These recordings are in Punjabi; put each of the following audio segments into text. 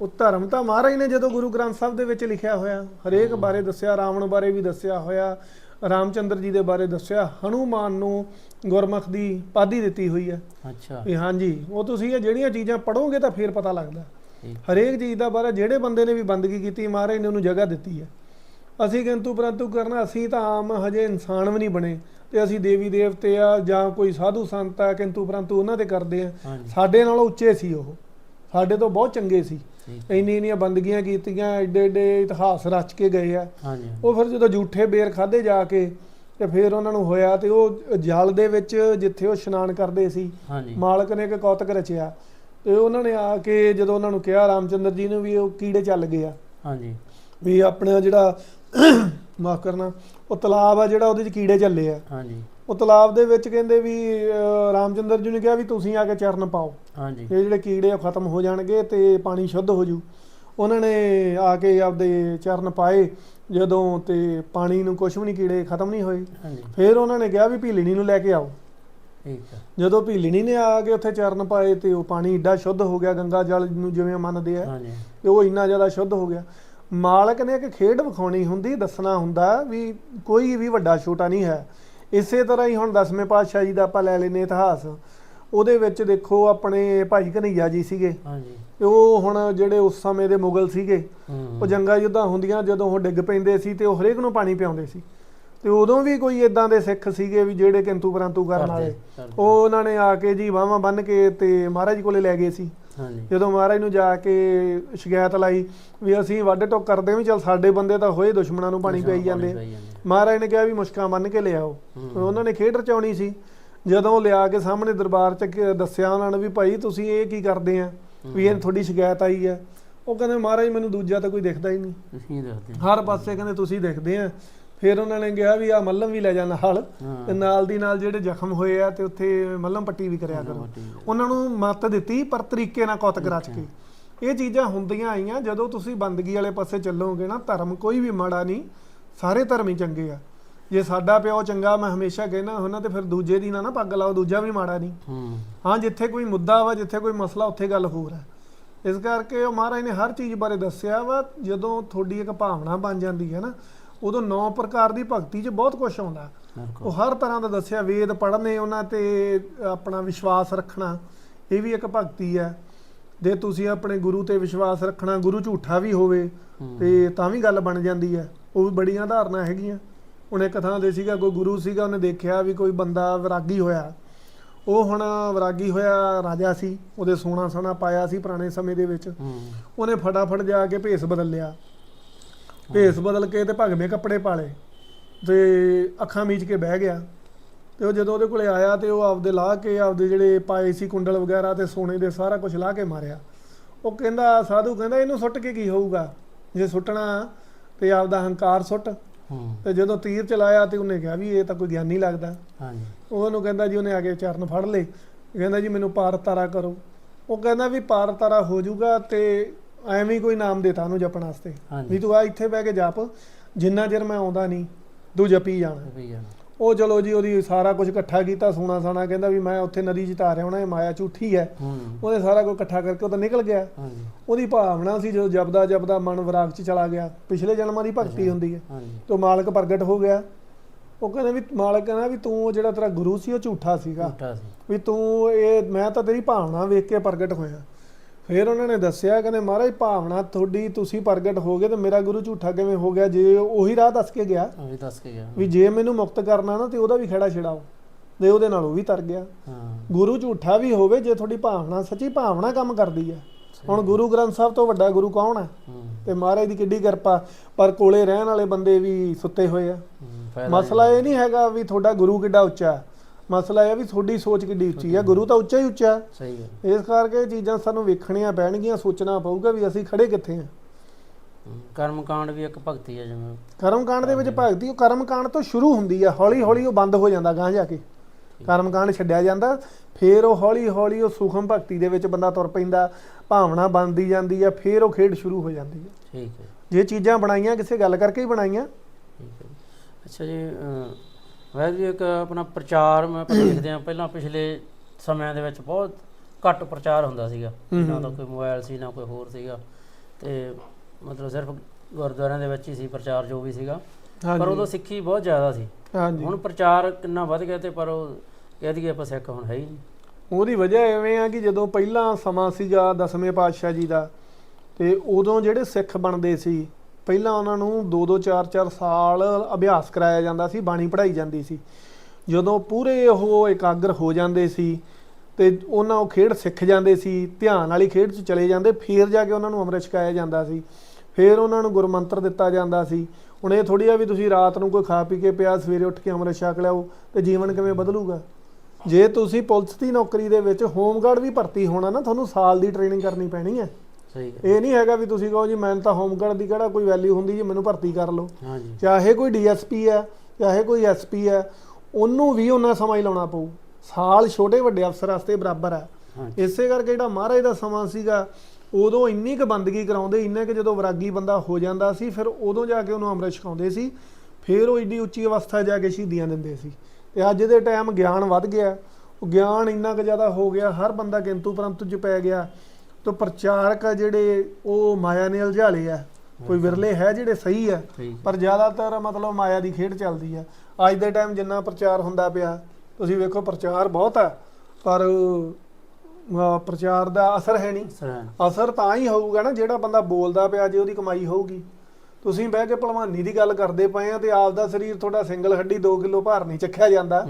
ਉਹ ਧਰਮ ਤਾਂ ਮਹਾਰਾਜ ਨੇ ਜਦੋਂ ਗੁਰੂ ਗ੍ਰੰਥ ਸਾਹਿਬ ਦੇ ਵਿੱਚ ਲਿਖਿਆ ਹੋਇਆ ਹਰੇਕ ਬਾਰੇ ਦੱਸਿਆ ਰਾਵਣ ਬਾਰੇ ਵੀ ਦੱਸਿਆ ਹੋਇਆ ਰਾਮਚੰਦਰ ਜੀ ਦੇ ਬਾਰੇ ਦੱਸਿਆ ਹਨੂਮਾਨ ਨੂੰ ਗੁਰਮੁਖ ਦੀ ਪਾਦੀ ਦਿੱਤੀ ਹੋਈ ਹੈ। ਅੱਛਾ। ਵੀ ਹਾਂਜੀ ਉਹ ਤੁਸੀਂ ਇਹ ਜਿਹੜੀਆਂ ਚੀਜ਼ਾਂ ਪੜੋਗੇ ਤਾਂ ਫੇਰ ਪਤਾ ਲੱਗਦਾ। ਹਰੇਕ ਚੀਜ਼ ਦਾ ਬਾਰੇ ਜਿਹੜੇ ਬੰਦੇ ਨੇ ਵੀ ਬੰਦਗੀ ਕੀਤੀ ਮਹਾਰਾਜ ਨੇ ਉਹਨੂੰ ਜਗ੍ਹਾ ਦਿੱਤੀ ਹੈ। ਅਸੀਂ ਕਿੰਤੂ ਪਰੰਤੂ ਕਰਨਾ ਅਸੀਂ ਤਾਂ ਆਮ ਹਜੇ ਇਨਸਾਨ ਵੀ ਨਹੀਂ ਬਣੇ ਤੇ ਅਸੀਂ ਦੇਵੀ ਦੇਵਤੇ ਆ ਜਾਂ ਕੋਈ ਸਾਧੂ ਸੰਤ ਆ ਕਿੰਤੂ ਪਰੰਤੂ ਉਹਨਾਂ ਤੇ ਕਰਦੇ ਆ। ਸਾਡੇ ਨਾਲੋਂ ਉੱਚੇ ਸੀ ਉਹ। ਸਾਡੇ ਤੋਂ ਬਹੁਤ ਚੰਗੇ ਸੀ। ਇੰਨੀ ਇੰਨੀਆਂ ਬੰਦਗੀਆਂ ਕੀਤੀਆਂ ਏਡੇ ਏਡੇ ਇਤਿਹਾਸ ਰਚ ਕੇ ਗਏ ਆ। ਹਾਂਜੀ। ਉਹ ਫਿਰ ਜਦੋਂ ਝੂਠੇ ਬੇਰ ਖਾਦੇ ਜਾ ਕੇ ਤੇ ਫਿਰ ਉਹਨਾਂ ਨੂੰ ਹੋਇਆ ਤੇ ਉਹ ਜਲ ਦੇ ਵਿੱਚ ਜਿੱਥੇ ਉਹ ਇਸ਼ਨਾਨ ਕਰਦੇ ਸੀ ਮਾਲਕ ਨੇ ਇੱਕ ਕੌਤਕ ਰਚਿਆ ਤੇ ਉਹਨਾਂ ਨੇ ਆ ਕੇ ਜਦੋਂ ਉਹਨਾਂ ਨੂੰ ਕਿਹਾ ਰਾਮਚੰਦਰ ਜੀ ਨੂੰ ਵੀ ਉਹ ਕੀੜੇ ਚੱਲ ਗਏ ਆ। ਹਾਂਜੀ। ਵੀ ਆਪਣਾ ਜਿਹੜਾ ਮਾਫ ਕਰਨਾ ਉਹ ਤਲਾਬ ਆ ਜਿਹੜਾ ਉਹਦੇ 'ਚ ਕੀੜੇ ਚੱਲੇ ਆ। ਹਾਂਜੀ। ਉਹ ਤਲਾਬ ਦੇ ਵਿੱਚ ਕਹਿੰਦੇ ਵੀ ਰਾਮਚੰਦਰ ਜੀ ਨੇ ਕਿਹਾ ਵੀ ਤੁਸੀਂ ਆ ਕੇ ਚਰਨ ਪਾਓ। ਹਾਂਜੀ। ਇਹ ਜਿਹੜੇ ਕੀੜੇ ਆ ਖਤਮ ਹੋ ਜਾਣਗੇ ਤੇ ਪਾਣੀ ਸ਼ੁੱਧ ਹੋ ਜੂ। ਉਹਨਾਂ ਨੇ ਆ ਕੇ ਆਪਦੇ ਚਰਨ ਪਾਏ। ਜਦੋਂ ਤੇ ਪਾਣੀ ਨੂੰ ਕੁਛ ਵੀ ਨਹੀਂ ਕੀੜੇ ਖਤਮ ਨਹੀਂ ਹੋਏ। ਹਾਂਜੀ। ਫਿਰ ਉਹਨਾਂ ਨੇ ਕਿਹਾ ਵੀ ਭੀਲਣੀ ਨੂੰ ਲੈ ਕੇ ਆਓ। ਠੀਕ ਹੈ ਜਦੋਂ ਭੀਲਣੀ ਨੇ ਆ ਕੇ ਉੱਥੇ ਚਰਨ ਪਾਏ ਤੇ ਉਹ ਪਾਣੀ ਏਡਾ ਸ਼ੁੱਧ ਹੋ ਗਿਆ ਗੰਗਾ ਜਲ ਨੂੰ ਜਿਵੇਂ ਮੰਨਦੇ ਆ ਹਾਂਜੀ। ਤੇ ਉਹ ਇੰਨਾ ਜ਼ਿਆਦਾ ਸ਼ੁੱਧ ਹੋ ਗਿਆ। ਮਾਲਕ ਨੇ ਇੱਕ ਖੇਡ ਵਿਖਾਉਣੀ ਹੁੰਦੀ ਦੱਸਣਾ ਹੁੰਦਾ ਵੀ ਕੋਈ ਵੀ ਵੱਡਾ ਛੋਟਾ ਨਹੀਂ ਹੈ। ਇਸੇ ਤਰ੍ਹਾਂ ਹੀ ਹੁਣ ਦਸਵੇਂ ਪਾਤਸ਼ਾਹ ਜੀ ਦਾ ਆਪਾਂ ਲੈ ਲੈਨੇ ਇਤਿਹਾਸ। ਉਹਦੇ ਵਿੱਚ ਦੇਖੋ ਆਪਣੇ ਭਾਈ ਕਨਈਆ ਜੀ ਸੀਗੇ। ਹਾਂਜੀ। ਤੇ ਉਹ ਹੁਣ ਜਿਹੜੇ ਉਸ ਸਮੇਂ ਦੇ ਮੁਗਲ ਸੀਗੇ ਉਹ ਜੰਗਾਂ ਯੁੱਧਾਂ ਹੁੰਦੀਆਂ ਜਦੋਂ ਉਹ ਡਿੱਗ ਪੈਂਦੇ ਸੀ ਤੇ ਉਹ ਹਰੇਕ ਨੂੰ ਪਾਣੀ ਪਿਆਉਂਦੇ ਸੀ। ਤੇ ਉਦੋਂ ਵੀ ਕੋਈ ਇਦਾਂ ਦੇ ਸਿੱਖ ਸੀਗੇ ਵੀ ਜਿਹੜੇ ਕਿੰਤੂ ਪਰੰਤੂ ਕਰਨ ਵਾਲੇ। ਉਹ ਉਹਨਾਂ ਨੇ ਆ ਕੇ ਜੀ ਬਾਹਾਂ ਬੰਨ ਕੇ ਤੇ ਮਹਾਰਾਜ ਕੋਲੇ ਲੈ ਗਏ ਸੀ। ਜਦੋਂ ਮਹਾਰਾਜ ਨੂੰ ਜਾ ਕੇ ਸ਼ਿਕਾਇਤ ਲਾਈ ਵੀ ਅਸੀਂ ਵੱਢ ਟੋਕ ਕਰਦੇ ਵੀ ਚਲ ਸਾਡੇ ਬੰਦੇ ਤਾਂ ਹੋਏ ਦੁਸ਼ਮਣਾਂ ਨੂੰ ਪਾਣੀ ਪਈ ਜਾਂਦੇ। ਮਹਾਰਾਜ ਨੇ ਕਿਹਾ ਵੀ ਮੁਸ਼ਕਾਂ ਬੰਨ ਕੇ ਲਿਆਓ। ਉਹਨਾਂ ਨੇ ਖੇਡ ਰਚਾਉਣੀ ਸੀ। ਜਦੋਂ ਲਿਆ ਕੇ ਸਾਹਮਣੇ ਦਰਬਾਰ ਚ ਦੱਸਿਆ ਉਹਨਾਂ ਨੇ ਵੀ ਭਾਈ ਤੁਸੀਂ ਇਹ ਕੀ ਕਰਦੇ ਆ? ਵੀ ਇਹ ਤੁਹਾਡੀ ਸ਼ਿਕਾਇਤ ਆਈ ਹੈ ਉਹ ਕਹਿੰਦੇ ਮਹਾਰਾਜ ਮੈਨੂੰ ਦੂਜਾ ਤਾਂ ਕੋਈ ਦਿਖਦਾ ਹੀ ਨਹੀਂ। ਤੁਸੀਂ ਦੱਸਦੇ। ਹਰ ਪਾਸੇ ਕਹਿੰਦੇ ਤੁਸੀਂ ਦਿਖਦੇ ਆ। ਫਿਰ ਉਹਨਾਂ ਨੇ ਕਿਹਾ ਵੀ ਆ ਮੱਲਮ ਵੀ ਲੈ ਜਾ ਨਾਲ। ਤੇ ਨਾਲ ਦੀ ਨਾਲ ਜਿਹੜੇ ਜ਼ਖਮ ਹੋਏ ਆ ਤੇ ਉੱਥੇ ਮੱਲਮ ਪੱਟੀ ਵੀ ਕਰਿਆ ਕਰੋ। ਉਹਨਾਂ ਨੂੰ ਮੱਤ ਦਿੱਤੀ ਪਰ ਤਰੀਕੇ ਨਾਲ ਕੌਤਕ ਰਚ ਕੇ। ਇਹ ਚੀਜ਼ਾਂ ਹੁੰਦੀਆਂ ਆਈਆਂ ਜਦੋਂ ਤੁਸੀਂ ਬੰਦਗੀ ਵਾਲੇ ਪਾਸੇ ਚੱਲੋਗੇ ਨਾ ਧਰਮ ਕੋਈ ਵੀ ਮਾੜਾ ਨਹੀਂ ਸਾਰੇ ਧਰਮ ਹੀ ਚੰਗੇ ਆ। ਜੇ ਸਾਡਾ ਪਿਓ ਚੰਗਾ ਮੈਂ ਹਮੇਸ਼ਾ ਕਹਿਣਾ ਹੁੰਦਾ ਤੇ ਫਿਰ ਦੂਜੇ ਦੀ ਨਾ ਨਾ ਪੱਗ ਲਾਓ ਦੂਜਾ ਵੀ ਮਾੜਾ ਨਹੀਂ। ਹੂੰ। ਹਾਂ ਜਿੱਥੇ ਕੋਈ ਮੁੱਦਾ ਵਾ ਜਿੱਥੇ ਕੋਈ ਮਸਲਾ ਉੱਥੇ ਗੱਲ ਹੋਰ ਹੈ ਇਸ ਕਰਕੇ ਉਹ ਮਹਾਰਾਜ ਨੇ ਹਰ ਚੀਜ਼ ਬਾਰੇ ਦੱਸਿਆ ਵਾ ਜਦੋਂ ਤੁਹਾਡੀ ਇੱਕ ਭਾਵਨਾ ਬਣ ਜਾਂਦੀ ਹੈ ਨਾ ਉਦੋਂ ਨੌ ਪ੍ਰਕਾਰ ਦੀ ਭਗਤੀ 'ਚ ਬਹੁਤ ਕੁਝ ਆਉਂਦਾ। ਉਹ ਹਰ ਤਰ੍ਹਾਂ ਦਾ ਦੱਸਿਆ ਵੇਦ ਪੜ੍ਹਨੇ ਉਹਨਾਂ ਤੇ ਆਪਣਾ ਵਿਸ਼ਵਾਸ ਰੱਖਣਾ ਇਹ ਵੀ ਇੱਕ ਭਗਤੀ ਹੈ। ਜੇ ਤੁਸੀਂ ਆਪਣੇ ਗੁਰੂ ਤੇ ਵਿਸ਼ਵਾਸ ਰੱਖਣਾ ਗੁਰੂ ਝੂਠਾ ਵੀ ਹੋਵੇ। ਤੇ ਤਾਂ ਵੀ ਗੱਲ ਬਣ ਜਾਂਦੀ ਹੈ। ਉਹ ਵੀ ਬੜੀਆਂ ਧਾਰਨਾ ਹੈਗੀਆਂ। ਹੁਣ ਇੱਕ ਥਾਂ ਦੇ ਸੀਗਾ ਕੋਈ ਗੁਰੂ ਸੀਗਾ ਉਹਨੇ ਦੇਖਿਆ ਵੀ ਕੋਈ ਬੰਦਾ ਵਿਰਾਗੀ ਹੋਇਆ। ਉਹ ਹੁਣ ਵਿਰਾਗੀ ਹੋਇਆ ਰਾਜਾ ਸੀ ਉਹਦੇ ਸੋਨਾ ਸੋਨਾ ਪਾਇਆ ਸੀ ਪੁਰਾਣੇ ਸਮੇਂ ਦੇ ਵਿੱਚ। ਉਹਨੇ ਫਟਾਫਟ ਜਾ ਕੇ ਭੇਸ ਬਦਲ ਲਿਆ। ਭੇਸ ਬਦਲ ਕੇ ਤੇ ਭਗਵੇਂ ਕੱਪੜੇ ਪਾ ਲਏ ਤੇ ਅੱਖਾਂ ਮੀਚ ਕੇ ਬਹਿ ਗਿਆ। ਤੇ ਉਹ ਜਦੋਂ ਉਹਦੇ ਕੋਲੇ ਆਇਆ ਤੇ ਉਹ ਆਪਦੇ ਲਾ ਕੇ ਆਪਦੇ ਜਿਹੜੇ ਪਾਏ ਸੀ ਕੁੰਡਲ ਵਗੈਰਾ ਤੇ ਸੋਨੇ ਦੇ ਸਾਰਾ ਕੁਝ ਲਾ ਕੇ ਮਾਰਿਆ। ਉਹ ਕਹਿੰਦਾ ਸਾਧੂ ਕਹਿੰਦਾ ਇਹਨੂੰ ਸੁੱਟ ਕੇ ਕੀ ਹੋਊਗਾ? ਜੇ ਸੁੱਟਣਾ ਤੇ ਆਪਦਾ ਹੰਕਾਰ ਸੁੱਟ। ਤੇ ਜਦੋਂ ਤੀਰ ਚਲਾਇਆ ਤੇ ਉਹਨੇ ਕਿਹਾ ਵੀ ਇਹ ਤਾਂ ਕੋਈ ਗਿਆਨੀ ਲੱਗਦਾ। ਹਾਂਜੀ। ਉਹਨੂੰ ਕਹਿੰਦਾ ਜੀ ਉਹਨੇ ਆ ਕੇ ਚਰਨ ਫੜ ਲਏ। ਕਹਿੰਦਾ ਜੀ ਮੈਨੂੰ ਪਾਰ ਤਾਰਾ ਕਰੋ। ਉਹ ਕਹਿੰਦਾ ਵੀ ਪਾਰ ਤਾਰਾ ਹੋ ਜਾਊਗਾ ਤੇ ਐਵੇਂ ਹੀ ਕੋਈ ਨਾਮ ਦੇਤਾ ਉਹਨੂੰ ਜਪਣ ਵਾਸਤੇ। ਹਾਂਜੀ। ਵੀ ਤੂੰ ਆ ਇੱਥੇ ਬਹਿ ਕੇ ਜਪ ਜਿੰਨਾ ਚਿਰ ਮੈਂ ਆਉਂਦਾ ਨਹੀਂ ਤੂੰ ਜਪੀ ਜਾਣਾ। ਵੀ ਜਾਣਾ। ਉਹ ਚਲੋ ਜੀ ਉਹਦੀ ਸਾਰਾ ਕੁਝ ਇਕੱਠਾ ਕੀਤਾ ਸੋਨਾ ਸਾਣਾ ਕਹਿੰਦਾ ਵੀ ਮੈਂ ਉੱਥੇ ਨਦੀ 'ਚ ਤਾਰਿਆ ਹੋਣਾ ਇਹ ਮਾਇਆ ਝੂਠੀ ਹੈ। ਹੂੰ। ਉਹਨੇ ਸਾਰਾ ਕੁਝ ਇਕੱਠਾ ਕਰਕੇ ਉਹ ਤਾਂ ਨਿਕਲ ਗਿਆ। ਹਾਂਜੀ। ਉਹਦੀ ਭਾਵਨਾ ਸੀ ਜਦੋਂ ਜਪਦਾ ਜਪਦਾ ਮਨ ਵਿਰਾਗ 'ਚ ਚਲਾ ਗਿਆ। ਪਿਛਲੇ ਜਨਮਾਂ ਦੀ ਭਗਤੀ ਹੁੰਦੀ ਹੈ। ਹਾਂਜੀ। ਤੋ ਮਾਲਕ ਪ੍ਰਗਟ ਹੋ ਗਿਆ। ਉਹ ਕਹਿੰਦਾ ਵੀ ਮਾਲਕ ਕਹਿੰਦਾ ਵੀ ਤੂੰ ਉਹ ਜਿਹੜਾ ਤੇਰਾ ਗੁਰੂ ਸੀ ਉਹ ਝੂਠਾ ਸੀਗਾ। ਝੂਠਾ ਸੀ। ਵੀ ਤੂੰ ਇਹ ਮੈਂ ਤਾਂ ਤੇਰੀ ਭਾਵਨਾ ਵੇਖ ਕੇ ਪ੍ਰਗਟ ਹੋਇਆ। ਫਿਰ ਉਹਨਾਂ ਨੇ ਦੱਸਿਆ ਕਹਿੰਦੇ ਮਹਾਰਾਜ ਭਾਵਨਾ ਤੁਹਾਡੀ ਤੁਸੀਂ ਪ੍ਰਗਟ ਹੋ ਗਏ ਤੇ ਮੇਰਾ ਗੁਰੂ ਝੂਠਾ ਕਿਵੇਂ ਹੋ ਗਿਆ? ਜੇ ਉਹੀ ਰਾਹ ਦੱਸ ਕੇ ਗਿਆ ਉਹ ਦੱਸ ਕੇ ਗਿਆ। ਵੀ ਜੇ ਮੈਨੂੰ ਮੁਕਤ ਕਰਨਾ ਨਾ ਤੇ ਉਹਦਾ ਵੀ ਖੜਾ ਛਡਾਓ ਤੇ ਉਹਦੇ ਨਾਲ ਉਹ ਵੀ ਤਰ ਗਿਆ। ਹਾਂ। ਗੁਰੂ ਝੂਠਾ ਵੀ ਹੋਵੇ ਜੇ ਤੁਹਾਡੀ ਭਾਵਨਾ ਸੱਚੀ ਭਾਵਨਾ ਕੰਮ ਕਰਦੀ ਹੈ ਹੁਣ ਗੁਰੂ ਗ੍ਰੰਥ ਸਾਹਿਬ ਤੋਂ ਵੱਡਾ ਗੁਰੂ ਕੌਣ ਹੈ। ਤੇ ਮਹਾਰਾਜ ਦੀ ਕਿੱਡੀ ਕਿਰਪਾ ਪਰ ਕੋਲੇ ਰਹਿਣ ਵਾਲੇ ਬੰਦੇ ਵੀ ਸੁੱਤੇ ਹੋਏ ਆ। ਮਸਲਾ ਇਹ ਨਹੀਂ ਹੈਗਾ ਵੀ ਤੁਹਾਡਾ ਗੁਰੂ ਕਿੱਡਾ ਉੱਚਾ। ਹੈ। ਮਸਲਾ ਇਹ ਹੈ ਵੀ ਤੁਹਾਡੀ ਸੋਚ ਕਿੱਡੀ ਉੱਚੀ ਹੈ ਗੁਰੂ ਤਾਂ ਉੱਚਾ ਹੀ ਉੱਚਾ ਹੈ। ਸਹੀ ਗੱਲ ਇਸ ਕਰਕੇ ਇਹ ਚੀਜ਼ਾਂ ਸਾਨੂੰ ਵੇਖਣੀਆਂ ਪੈਣਗੀਆਂ ਸੋਚਣਾ ਪਊਗਾ ਵੀ ਅਸੀਂ ਖੜੇ ਕਿੱਥੇ ਹਾਂ ਹੂੰ, ਕਰਮ ਕਾਂਡ ਵੀ ਇੱਕ ਭਗਤੀ ਹੈ ਜਿਵੇਂ। ਕਰਮਕਾਂਡ ਦੇ ਵਿੱਚ ਭਗਤੀ ਉਹ ਕਰਮਕਾਂਡ ਤੋਂ ਸ਼ੁਰੂ ਹੁੰਦੀ ਹੈ ਹੌਲੀ ਹੌਲੀ ਉਹ ਬੰਦ ਹੋ ਜਾਂਦਾ ਗਾਂ ਜਾ ਕੇ। ਕਰਮਕਾਂਡ ਛੱਡਿਆ ਜਾਂਦਾ ਫਿਰ ਉਹ ਹੌਲੀ ਹੌਲੀ ਉਹ ਸੁਖਮ ਭਗਤੀ ਦੇ ਵਿੱਚ ਬੰਦਾ ਤੁਰ ਪੈਂਦਾ ਭਾਵਨਾ ਬਣਦੀ ਜਾਂਦੀ ਹੈ ਫਿਰ ਉਹ ਖੇਡ ਸ਼ੁਰੂ ਹੋ ਜਾਂਦੀ ਹੈ ਠੀਕ ਹੈ। ਜੇ ਚੀਜ਼ਾਂ ਬਣਾਈਆਂ ਕਿਸੇ ਗੱਲ ਕਰਕੇ ਹੀ ਬਣਾਈਆਂ। ਹੈ। ਅੱਛਾ ਜੀ ਵੈਸੇ ਵੀ ਇੱਕ ਆਪਣਾ ਪ੍ਰਚਾਰ ਮੈਂ ਆਪਾਂ ਦੇਖਦੇ ਹਾਂ ਪਹਿਲਾਂ ਪਿਛਲੇ ਸਮਿਆਂ ਦੇ ਵਿੱਚ ਬਹੁਤ ਘੱਟ ਪ੍ਰਚਾਰ ਹੁੰਦਾ ਸੀਗਾ। ਨਾ। ਤਾਂ ਕੋਈ ਮੋਬਾਈਲ ਸੀ ਨਾ ਕੋਈ ਹੋਰ ਸੀਗਾ। ਤੇ ਮਤਲਬ ਸਿਰਫ ਗੁਰਦੁਆਰਿਆਂ ਦੇ ਵਿੱਚ ਹੀ ਸੀ ਪ੍ਰਚਾਰ ਜੋ ਵੀ ਸੀਗਾ। ਪਰ ਉਦੋਂ ਸਿੱਖੀ ਬਹੁਤ ਜ਼ਿਆਦਾ ਸੀ। ਹਾਂਜੀ। ਹੁਣ ਪ੍ਰਚਾਰ ਕਿੰਨਾ ਵੱਧ ਗਿਆ ਤੇ ਪਰ ਉਹ ਕਹਿ ਦਈਏ ਆਪਾਂ ਸਿੱਖ ਹੁਣ ਹੈ ਹੀ ਨਹੀਂ। ਉਹਦੀ ਵਜ੍ਹਾ ਐਵੇਂ ਆ ਕਿ ਜਦੋਂ ਪਹਿਲਾਂ ਸਮਾਂ ਸੀਗਾ ਦਸਵੇਂ ਪਾਤਸ਼ਾਹ ਜੀ ਦਾ ਤੇ ਉਦੋਂ ਜਿਹੜੇ ਸਿੱਖ ਬਣਦੇ ਸੀ ਪਹਿਲਾਂ ਉਹਨਾਂ ਨੂੰ 2-2 4-4 ਸਾਲ ਅਭਿਆਸ ਕਰਾਇਆ ਜਾਂਦਾ ਸੀ, ਬਾਣੀ ਪੜ੍ਹਾਈ ਜਾਂਦੀ ਸੀ। ਜਦੋਂ ਪੂਰੇ ਉਹ ਇਕਾਗਰ ਹੋ ਜਾਂਦੇ ਸੀ ਤੇ ਉਹਨਾਂ ਉਹ ਖੇਡ ਸਿੱਖ ਜਾਂਦੇ ਸੀ, ਧਿਆਨ ਵਾਲੀ ਖੇਡ 'ਚ ਚਲੇ ਜਾਂਦੇ, ਫੇਰ ਜਾ ਕੇ ਉਹਨਾਂ ਨੂੰ ਅੰਮ੍ਰਿਤ ਛਕਾਇਆ ਜਾਂਦਾ ਸੀ। ਫੇਰ ਉਹਨਾਂ ਨੂੰ ਗੁਰਮੰਤਰ ਦਿੱਤਾ ਜਾਂਦਾ ਸੀ। ਹੁਣ ਇਹ ਥੋੜੀ ਆ ਵੀ ਤੁਸੀਂ ਰਾਤ ਨੂੰ ਕੋਈ ਖਾ ਪੀ ਕੇ ਪਿਆ ਸਵੇਰੇ ਉੱਠ ਕੇ ਅੰਮ੍ਰਿਤ ਛਕ ਲਿਆਓ ਤੇ ਜੀਵਨ ਕਿਵੇਂ ਬਦਲੂਗਾ। ਜੇ ਤੁਸੀਂ ਪੁਲਿਸ ਦੀ ਨੌਕਰੀ ਦੇ ਵਿੱਚ ਹੋਮਗਾਰਡ ਵੀ ਭਰਤੀ ਹੋਣਾ ਨਾ, ਤੁਹਾਨੂੰ ਸਾਲ ਦੀ ਟ੍ਰੇਨਿੰਗ ਕਰਨੀ ਪੈਣੀ ਹੈ। ਸਹੀ ਗੱਲ। ਇਹ ਨਹੀਂ ਹੈਗਾ ਵੀ ਤੁਸੀਂ ਕਹੋ ਜੀ ਮੈਨੂੰ ਤਾਂ ਹੋਮਗਾਰਡ ਦੀ ਕਿਹੜਾ ਕੋਈ ਵੈਲਿਊ ਹੁੰਦੀ ਜੀ ਮੈਨੂੰ ਭਰਤੀ ਕਰ ਲਓ। ਹਾਂਜੀ। ਚਾਹੇ ਕੋਈ ਡੀਐਸਪੀ ਹੈ ਚਾਹੇ ਕੋਈ ਐਸਪੀ ਹੈ ਉਹਨੂੰ ਵੀ ਉਹਨਾਂ ਸਮਾਂ ਹੀ ਲਾਉਣਾ ਪਊ। ਸਾਲ ਛੋਟੇ ਵੱਡੇ ਅਫਸਰ ਵਾਸਤੇ ਬਰਾਬਰ ਹੈ। ਇਸੇ ਕਰਕੇ ਜਿਹੜਾ ਮਹਾਰਾਜ ਦਾ ਸਮਾਂ ਸੀਗਾ ਉਦੋਂ ਇੰਨੀ ਕੁ ਬੰਦਗੀ ਕਰਾਉਂਦੇ ਇੰਨੇ ਕਿ ਜਦੋਂ ਵਿਰਾਗੀ ਬੰਦਾ ਹੋ ਜਾਂਦਾ ਸੀ ਫਿਰ ਉਦੋਂ ਜਾ ਕੇ ਉਹਨੂੰ ਅੰਮ੍ਰਿਤ ਛਕਾਉਂਦੇ ਸੀ। ਫਿਰ ਉਹ ਏਡੀ ਉੱਚੀ ਅਵਸਥਾ ਜਾ ਕੇ ਸ਼ਹੀਦੀਆਂ ਦਿੰਦੇ ਸੀ। ਤੇ ਅੱਜ ਦੇ ਟਾਈਮ ਗਿਆਨ ਵੱਧ ਗਿਆ। ਉਹ ਗਿਆਨ ਇੰਨਾ ਕੁ ਜ਼ਿਆਦਾ ਹੋ ਗਿਆ ਹਰ ਬੰਦਾ ਕਿੰਤੂ ਪਰੰਤੂ ਚ ਪੈ ਗਿਆ। ਤੇ ਪ੍ਰਚਾਰਕ ਆ ਜਿਹੜੇ ਉਹ ਮਾਇਆ ਨੇ ਉਲਝਾਲੇ ਆ। ਕੋਈ ਵਿਰਲੇ ਹੈ ਜਿਹੜੇ ਸਹੀ ਆ ਪਰ ਜ਼ਿਆਦਾਤਰ ਮਤਲਬ ਮਾਇਆ ਦੀ ਖੇਡ ਚੱਲਦੀ ਆ। ਅੱਜ ਦੇ ਟਾਈਮ ਜਿੰਨਾ ਪ੍ਰਚਾਰ ਹੁੰਦਾ ਪਿਆ ਤੁਸੀਂ ਵੇਖੋ ਪ੍ਰਚਾਰ ਬਹੁਤ ਆ ਪਰ ਪ੍ਰਚਾਰ ਦਾ ਅਸਰ ਹੈ ਨਹੀਂ। ਸਰਾਂ ਅਸਰ ਤਾਂ ਹੀ ਹੋਊਗਾ ਨਾ ਜਿਹੜਾ ਬੰਦਾ ਬੋਲਦਾ ਪਿਆ ਜੇ ਉਹਦੀ ਕਮਾਈ ਹੋਊਗੀ। ਤੁਸੀਂ ਬਹਿ ਕੇ ਭਲਵਾਨੀ ਦੀ ਗੱਲ ਕਰਦੇ ਪਏ ਆ ਤੇ ਆਪਦਾ ਸਰੀਰ ਤੁਹਾਡਾ ਸਿੰਗਲ ਹੱਡੀ 2 ਕਿਲੋ ਭਾਰ ਨਹੀਂ ਚੱਕਿਆ ਜਾਂਦਾ।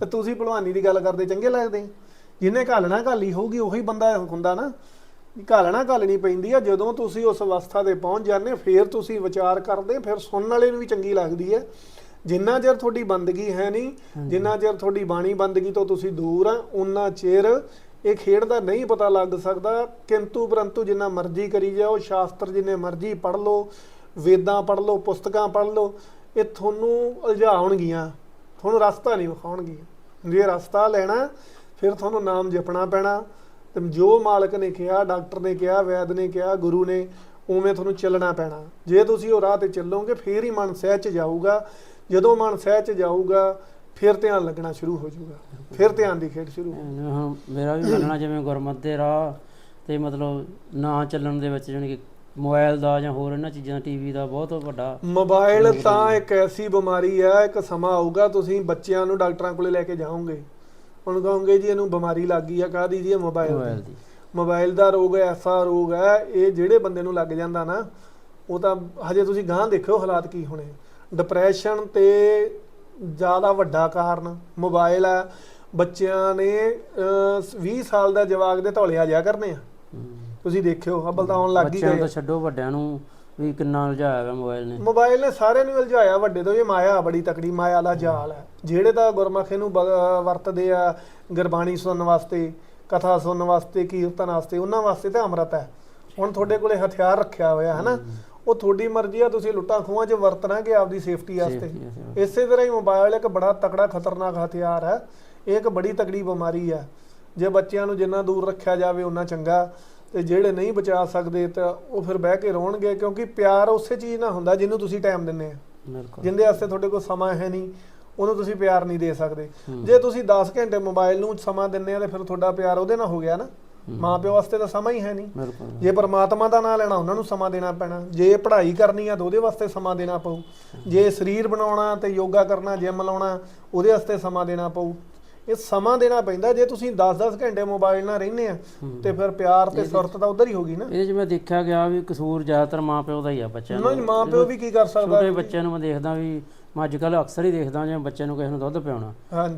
ਤੇ ਤੁਸੀਂ ਭਲਵਾਨੀ ਦੀ ਗੱਲ ਕਰਦੇ ਚੰਗੇ ਲੱਗਦੇ ਜਿਹਨੇ ਘਾਲਣਾ ਘਾਲੀ ਹੋਊਗੀ ਉਹੀ ਬੰਦਾ ਹੁੰਦਾ ਨਾ। ਘਾਲਣਾ ਘਾਲਣੀ ਪੈਂਦੀ ਆ ਜਦੋਂ ਤੁਸੀਂ ਉਸ ਅਵਸਥਾ ਤੇ ਪਹੁੰਚ ਜਾਂਦੇ ਫੇਰ ਤੁਸੀਂ ਵਿਚਾਰ ਕਰਦੇ ਫਿਰ ਸੁਣਨ ਵਾਲੇ ਨੂੰ ਵੀ ਚੰਗੀ ਲੱਗਦੀ ਹੈ ਜਿੰਨਾ ਚਿਰ ਤੁਹਾਡੀ ਬੰਦਗੀ ਹੈ ਨਹੀਂ ਜਿੰਨਾ ਚਿਰ ਤੁਹਾਡੀ ਬਾਣੀ ਬੰਦਗੀ ਤੋਂ ਤੁਸੀਂ ਦੂਰ ਆ ਉਨਾ ਚਿਰ ਇਹ ਖੇਡ ਦਾ ਨਹੀਂ ਪਤਾ ਲੱਗ ਸਕਦਾ। ਕਿੰਤੂ ਪਰੰਤੂ ਜਿੰਨਾ ਮਰਜ਼ੀ ਕਰੀ ਜਾਓ ਸ਼ਾਸਤਰ ਜਿੰਨੇ ਮਰਜ਼ੀ ਪੜ੍ਹ ਲਓ ਵੇਦਾਂ ਪੜ੍ਹ ਲਓ ਪੁਸਤਕਾਂ ਪੜ੍ਹ ਲਓ ਇਹ ਤੁਹਾਨੂੰ ਉਲਝਾਉਣਗੀਆਂ। ਤੁਹਾਨੂੰ ਰਸਤਾ ਨਹੀਂ ਵਿਖਾਉਣਗੀਆਂ। ਜੇ ਰਸਤਾ ਲੈਣਾ ਫਿਰ ਤੁਹਾਨੂੰ ਨਾਮ ਜਪਣਾ ਪੈਣਾ। ਤੇ ਜੋ ਮਾਲਕ ਨੇ ਕਿਹਾ ਡਾਕਟਰ ਨੇ ਕਿਹਾ ਵੈਦ ਨੇ ਕਿਹਾ ਗੁਰੂ ਨੇ ਉਵੇਂ ਤੁਹਾਨੂੰ ਚੱਲਣਾ ਪੈਣਾ। ਜੇ ਤੁਸੀਂ ਉਹ ਰਾਹ ਤੇ ਚੱਲੋਗੇ ਫੇਰ ਹੀ ਮਨ ਸਹਿਜ ਚ ਜਾਊਗਾ। ਜਦੋਂ ਮਨ ਸਹਿਜ ਚ ਜਾਊਗਾ ਫਿਰ ਧਿਆਨ ਲੱਗਣਾ ਸ਼ੁਰੂ ਹੋ ਜਾਊਗਾ। ਫਿਰ ਧਿਆਨ ਦੀ ਖੇਡ ਸ਼ੁਰੂ ਹੋ ਮੇਰਾ ਵੀ ਮੰਨਣਾ ਜਿਵੇਂ ਗੁਰਮਤ ਦੇ ਰਾਹ ਤੇ ਮਤਲਬ ਨਾ ਚੱਲਣ ਦੇ ਵਿੱਚ ਜਾਣੀ ਕਿ ਮੋਬਾਈਲ ਦਾ ਜਾਂ ਹੋਰ ਇਹਨਾਂ ਚੀਜ਼ਾਂ ਦਾ ਟੀਵੀ ਦਾ ਬਹੁਤ ਵੱਡਾ ਮੋਬਾਈਲ ਤਾਂ ਇੱਕ ਐਸੀ ਬਿਮਾਰੀ ਹੈ ਇੱਕ ਸਮਾਂ ਆਊਗਾ ਤੁਸੀਂ ਬੱਚਿਆਂ ਨੂੰ ਡਾਕਟਰਾਂ ਕੋਲੇ ਲੈ ਕੇ ਜਾਓਗੇ। ਹੁਣ ਕਹੋਗੇ ਜੀ ਇਹਨੂੰ ਬਿਮਾਰੀ ਲੱਗ ਗਈ ਆ ਕਾਹਦੀ ਜੀ ਮੋਬਾਈਲ ਦੀ? ਮੋਬਾਈਲ ਦਾ। ਰੋਗ ਐਸਾ ਰੋਗ ਹੈ ਇਹ ਜਿਹੜੇ ਬੰਦੇ ਨੂੰ ਲੱਗ ਜਾਂਦਾ ਨਾ ਉਹ ਤਾਂ ਹਜੇ ਤੁਸੀਂ ਗਾਂ ਦੇਖਿਓ ਹਾਲਾਤ ਕੀ ਹੋਣੇ। ਡਿਪਰੈਸ਼ਨ ਤੇ ਜ਼ਿਆਦਾ ਵੱਡਾ ਕਾਰਨ ਮੋਬਾਈਲ ਹੈ ਬੱਚਿਆਂ ਨੇ ਅਹ, 20 ਸਾਲ ਦਾ ਜਵਾਕ ਦੇ ਧੌਲੇ ਆ ਜਾ ਕਰਨੇ ਆ। ਹੂੰ। ਤੁਸੀਂ ਦੇਖਿਓ ਹਬਲ ਤਾਂ ਆਉਣ ਲੱਗ ਹੀ ਬੱਚਿਆਂ ਤਾਂ ਛੱਡੋ ਵੱਡਿਆਂ ਨੂੰ ਵੀ ਕਿੰਨਾ ਉਲਝਾਇਆ ਹੋਇਆ ਮੋਬਾਈਲ ਨੇ। ਮੋਬਾਈਲ ਨੇ ਸਾਰਿਆਂ ਨੂੰ ਉਲਝਾਇਆ ਵੱਡੇ ਤੋਂ ਇਹ ਮਾਇਆ ਬੜੀ ਤਕੜੀ ਮਾਇਆ ਦਾ ਜਾਲ ਹੈ। ਜਿਹੜੇ ਤਾਂ ਗੁਰਮੁਖੇ ਨੂੰ ਵਰਤਦੇ ਆ ਗੁਰਬਾਣੀ ਸੁਣਨ ਵਾਸਤੇ ਕਥਾ ਸੁਣਨ ਵਾਸਤੇ ਕੀਰਤਨ ਵਾਸਤੇ ਉਹਨਾਂ ਵਾਸਤੇ ਤਾਂ ਅੰਮ੍ਰਿਤ ਹੈ। ਹੁਣ ਤੁਹਾਡੇ ਕੋਲੇ ਹਥਿਆਰ ਰੱਖਿਆ ਹੋਇਆ ਹੈ ਨਾ ਉਹ ਤੁਹਾਡੀ ਮਰਜ਼ੀ ਆ ਤੁਸੀਂ ਲੁੱਟਾਂ ਖੋਹਾਂ 'ਚ ਵਰਤਣਾ ਕਿ ਆਪਦੀ ਸੇਫਟੀ ਵਾਸਤੇ। ਇਸੇ ਤਰ੍ਹਾਂ ਹੀ ਮੋਬਾਈਲ ਇੱਕ ਬੜਾ ਤਕੜਾ ਖਤਰਨਾਕ ਹਥਿਆਰ ਹੈ। ਇਹ ਇੱਕ ਬੜੀ ਤਕੜੀ ਬਿਮਾਰੀ ਹੈ। ਜੇ ਬੱਚਿਆਂ ਨੂੰ ਜਿੰਨਾ ਦੂਰ ਰੱਖਿਆ ਜਾਵੇ ਉਨਾ ਚੰਗਾ। ਤੇ ਜਿਹੜੇ ਨਹੀਂ ਬਚਾ ਸਕਦੇ ਤਾਂ ਉਹ ਫਿਰ ਬਹਿ ਕੇ ਰੋਣਗੇ ਕਿਉਂਕਿ ਪਿਆਰ ਉਸੇ ਚੀਜ਼ ਨਾਲ ਹੁੰਦਾ ਜਿਹਨੂੰ ਤੁਸੀਂ ਟਾਈਮ ਦਿੰਦੇ ਆ। ਬਿਲਕੁਲ। ਜਿੰਦੇ ਵਾਸਤੇ ਤੁਹਾਡੇ ਕੋਲ ਸਮਾਂ ਹੈ ਨਹੀਂ ਉਹਨੂੰ ਤੁਸੀਂ ਪਿਆਰ ਨਹੀਂ ਦੇ ਸਕਦੇ। ਜੇ ਤੁਸੀਂ 10 ਘੰਟੇ ਮੋਬਾਈਲ ਨੂੰ ਸਮਾਂ ਦਿੰਦੇ ਆ ਤੇ ਫਿਰ ਤੁਹਾਡਾ ਪਿਆਰ ਉਹਦੇ ਨਾਲ ਹੋ ਗਿਆ ਨਾ। ਮਾਂ ਪਿਓ ਵਾਸਤੇ ਤਾਂ ਸਮਾਂ ਹੀ ਹੈ ਨਹੀਂ। ਜੇ ਪਰਮਾਤਮਾ ਦਾ ਨਾਂ ਲੈਣਾ ਉਹਨਾਂ ਨੂੰ ਸਮਾਂ ਦੇਣਾ ਪੈਣਾ। ਜੇ ਪੜ੍ਹਾਈ ਕਰਨੀ ਆ ਤਾਂ ਉਹਦੇ ਵਾਸਤੇ ਸਮਾਂ ਦੇਣਾ ਪਊ। ਜੇ ਸਰੀਰ ਬਣਾਉਣਾ ਤੇ ਯੋਗਾ ਕਰਨਾ ਜਿਮ ਲਾਉਣਾ ਉਹਦੇ ਵਾਸਤੇ ਸਮਾਂ ਦੇਣਾ ਪਊ। ਇਹ ਸਮਾਂ ਦੇਣਾ ਪੈਂਦਾ ਜੇ ਤੁਸੀਂ 10-10 ਘੰਟੇ ਮੋਬਾਈਲ ਨਾਲ ਰਹਿੰਦੇ ਆ ਤੇ ਫਿਰ ਪਿਆਰ ਤੇ ਸੁਰਤ ਤਾਂ ਉਧਰ ਹੀ ਹੋਗੀ ਨਾ। ਇਹ ਜਿਵੇਂ ਦੇਖਿਆ ਗਿਆ ਵੀ ਕਸੂਰ ਜ਼ਿਆਦਾਤਰ ਮਾਂ ਪਿਓ ਦਾ ਹੀ ਆ ਬੱਚਿਆਂ ਦੀ ਮਾਂ ਪਿਓ ਵੀ ਕੀ ਕਰ ਸਕਦਾ ਛੋਟੇ ਬੱਚਿਆਂ ਨੂੰ ਮੈਂ ਦੇਖਦਾ ਵੀ ਮੈਂ ਅੱਜ ਕੱਲ ਅਕਸਰ ਹੀ ਦੇਖਦਾ ਜਿਵੇਂ ਬੱਚੇ ਨੂੰ ਕਿਸੇ ਨੂੰ ਦੁੱਧ ਪਿਆਉਣਾ।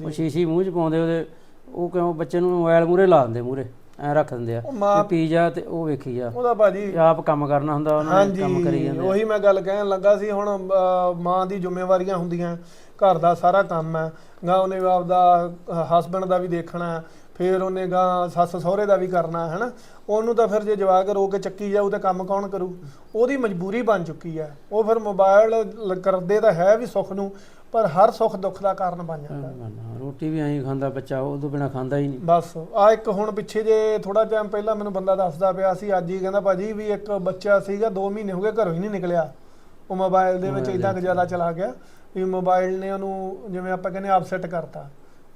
ਉਹ ਸ਼ੀਸ਼ੀ ਮੂੰਹ 'ਚ ਪਾਉਂਦੇ ਉਹਦੇ ਉਹ ਕਿਉਂ ਬੱਚੇ ਨੂੰ ਮੋਬਾਈਲ ਮੂਰੇ ਲਾ ਦਿੰਦੇ ਮੂਰੇ ਐ ਰੱਖ ਦਿੰਦੇ ਆ। ਉਹ ਮਾਂ ਪੀ ਜਾ ਤੇ ਉਹ ਵੇਖੀ ਜਾ। ਉਹਦਾ ਭਾਜੀ ਤੇ ਆਪ ਕੰਮ ਕਰਨਾ ਹੁੰਦਾ ਉਹਨਾਂ ਨੇ ਕੰਮ ਕਰੀ ਹਾਂਜੀ ਜਾਂਦੇ ਉਹੀ ਮੈਂ ਗੱਲ ਕਹਿਣ ਲੱਗਾ ਸੀ ਹੁਣ ਅਹ, ਮਾਂ ਦੀ ਜ਼ਿੰਮੇਵਾਰੀਆਂ ਹੁੰਦੀਆਂ ਘਰ ਦਾ ਸਾਰਾ ਕੰਮ ਹੈ ਗਾ ਉਹਨੇ ਆਪਦਾ ਹਸਬੰਡ ਦਾ ਵੀ ਦੇਖਣਾ ਫਿਰ ਉਹਨੇ ਗਾ ਸੱਸ ਸਹੁਰੇ ਦਾ ਵੀ ਕਰਨਾ ਹੈ ਨਾ ਉਹਨੂੰ ਤਾਂ ਫਿਰ ਜੇ ਜਵਾਕ ਰੋ ਕੇ ਚੱਕੀ ਜਾਊ ਤਾਂ ਕੰਮ ਕੌਣ ਕਰੂ? ਉਹਦੀ ਮਜਬੂਰੀ ਬਣ ਚੁੱਕੀ ਹੈ। ਉਹ ਫਿਰ ਮੋਬਾਈਲ ਲ- ਕਰਦੇ ਤਾਂ ਹੈ ਵੀ ਸੁੱਖ ਨੂੰ ਪਰ ਹਰ ਸੁੱਖ ਦੁੱਖ ਦਾ ਕਾਰਨ ਬਣ ਜਾਂਦਾ। ਹਾਂ, ਰੋਟੀ ਵੀ ਐਂ ਖਾਂਦਾ ਬੱਚਾ ਉਹ ਤੋਂ ਬਿਨਾ ਖਾਂਦਾ ਹੀ ਨਹੀਂ। ਬਸ ਆ ਇੱਕ ਹੁਣ ਪਿੱਛੇ ਜੇ ਥੋੜਾ ਟਾਈਮ ਪਹਿਲਾਂ ਮੈਨੂੰ ਬੰਦਾ ਦੱਸਦਾ ਪਿਆ ਸੀ ਅੱਜ ਹੀ ਕਹਿੰਦਾ ਭਾਜੀ ਵੀ ਇੱਕ ਬੱਚਾ ਸੀਗਾ 2 ਮਹੀਨੇ ਹੋ ਗਏ ਘਰੋਂ ਹੀ ਨਹੀਂ ਨਿਕਲਿਆ। ਉਹ ਮੋਬਾਈਲ ਦੇ ਵਿੱਚ ਇਦਾਂ ਜ਼ਿਆਦਾ ਚਲਾ ਗਿਆ ਵੀ ਮੋਬਾਈਲ ਨੇ ਉਹਨੂੰ ਜਿਵੇਂ ਆਪਾਂ ਕਹਿੰਦੇ ਅਪਸੈਟ ਕਰਤਾ।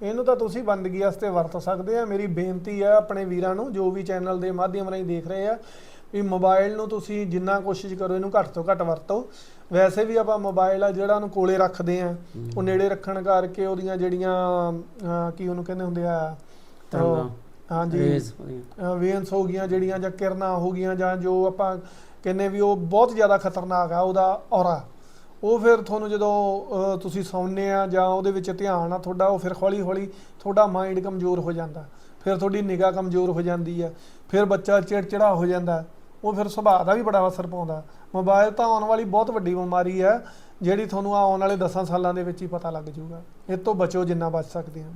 ਇਹਨੂੰ ਤਾਂ ਤੁਸੀਂ ਬੰਦਗੀ ਵਾਸਤੇ ਵਰਤ ਸਕਦੇ ਆ। ਮੇਰੀ ਬੇਨਤੀ ਆ ਆਪਣੇ ਵੀਰਾਂ ਨੂੰ ਜੋ ਵੀ ਚੈਨਲ ਦੇ ਮਾਧਿਅਮ ਰਾਹੀਂ ਦੇਖ ਰਹੇ ਆ ਵੀ ਮੋਬਾਈਲ ਨੂੰ ਤੁਸੀਂ ਜਿੰਨਾ ਕੋਸ਼ਿਸ਼ ਕਰੋ ਇਹਨੂੰ ਘੱਟ ਤੋਂ ਘੱਟ ਵਰਤੋ। ਵੈਸੇ ਵੀ ਆਪਾਂ ਮੋਬਾਈਲ ਆ ਜਿਹੜਾ ਉਹਨੂੰ ਕੋਲੇ ਰੱਖਦੇ ਆ ਉਹ ਨੇੜੇ ਰੱਖਣ ਕਰਕੇ ਉਹਦੀਆਂ ਜਿਹੜੀਆਂ ਕੀ ਉਹਨੂੰ ਕਹਿੰਦੇ ਹੁੰਦੇ ਆ ਹਾਂਜੀ। ਵੇਨਸ ਹੋ ਗਈਆਂ ਜਿਹੜੀਆਂ ਜਾਂ ਕਿਰਨਾਂ ਹੋ ਗਈਆਂ ਜਾਂ ਜੋ ਆਪਾਂ ਕਹਿੰਨੇ ਵੀ ਉਹ ਬਹੁਤ ਜ਼ਿਆਦਾ ਖਤਰਨਾਕ ਆ ਉਹਦਾ ਔਰਾ। ਉਹ ਫਿਰ ਤੁਹਾਨੂੰ ਜਦੋਂ ਤੁਸੀਂ ਸੌਂਦੇ ਆ ਜਾਂ ਉਹਦੇ ਵਿੱਚ ਧਿਆਨ ਆ ਤੁਹਾਡਾ ਉਹ ਫਿਰ ਹੌਲੀ ਹੌਲੀ ਤੁਹਾਡਾ ਮਾਈਂਡ ਕਮਜ਼ੋਰ ਹੋ ਜਾਂਦਾ। ਫਿਰ ਤੁਹਾਡੀ ਨਿਗਾਹ ਕਮਜ਼ੋਰ ਹੋ ਜਾਂਦੀ ਆ। ਫਿਰ ਬੱਚਾ ਚਿੜਚਿੜਾ ਹੋ ਜਾਂਦਾ। ਉਹ ਫਿਰ ਸੁਭਾਅ ਦਾ ਵੀ ਬੜਾ ਅਸਰ ਪਾਉਂਦਾ। ਮੋਬਾਈਲ ਤਾਂ ਆਉਣ ਵਾਲੀ ਬਹੁਤ ਵੱਡੀ ਬਿਮਾਰੀ ਹੈ, ਜਿਹੜੀ ਤੁਹਾਨੂੰ ਆਉਣ ਵਾਲੇ 10 ਸਾਲਾਂ ਦੇ ਵਿੱਚ ਹੀ ਪਤਾ ਲੱਗ ਜਾਊਗਾ। ਇਹ ਤੋਂ ਬਚੋ ਜਿੰਨਾ ਬਚ ਸਕਦੇ ਆ